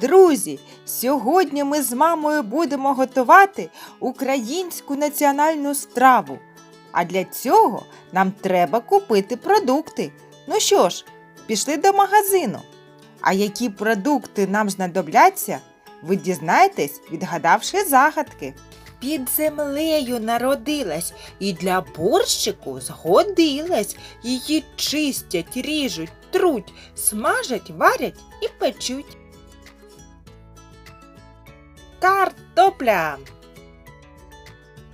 Друзі, сьогодні ми з мамою будемо готувати українську національну страву. А для цього нам треба купити продукти. Ну що ж, пішли до магазину. А які продукти нам знадобляться, ви дізнаєтесь, відгадавши загадки. Під землею народилась і для борщику згодилась. Її чистять, ріжуть, труть, смажать, варять і печуть. Картопля.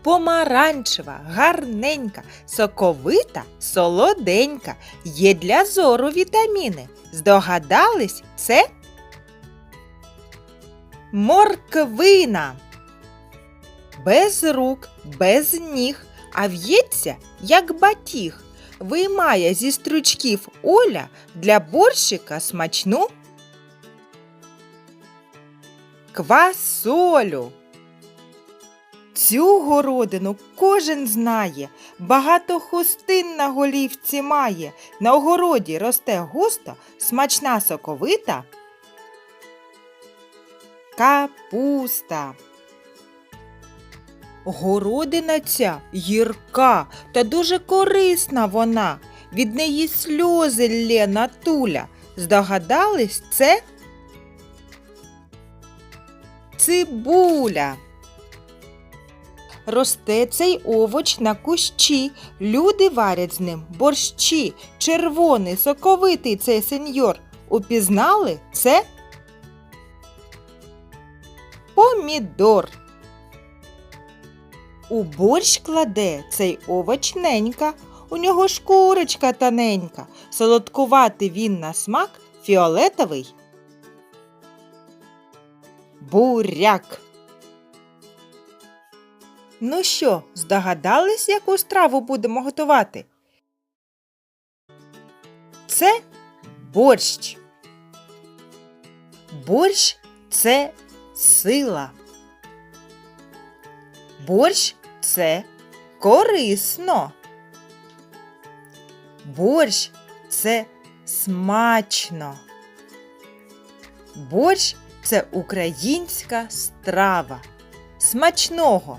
Помаранчева, гарненька, соковита, солоденька. Є для зору вітаміни. Здогадались, це морквина. Без рук, без ніг, а в'ється, як батіг. Виймає зі стручків Оля для борщика смачну квасолю. Цю городину кожен знає, багато хустин на голівці має. На огороді росте густо, смачна соковита. Капуста. Городина ця гірка та дуже корисна вона. Від неї сльози лє натуля. Здогадались це? Цибуля. Росте цей овоч на кущі, люди варять з ним борщі, червоний, соковитий цей сеньор. Упізнали це? Помідор. У борщ кладе цей овоч ненька, у нього шкурочка тоненька, солодкуватий він на смак фіолетовий. Буряк. Ну що, здогадались, яку страву будемо готувати? Це борщ. Борщ це сила. Борщ це корисно. Борщ це смачно. Борщ це українська страва. Смачного!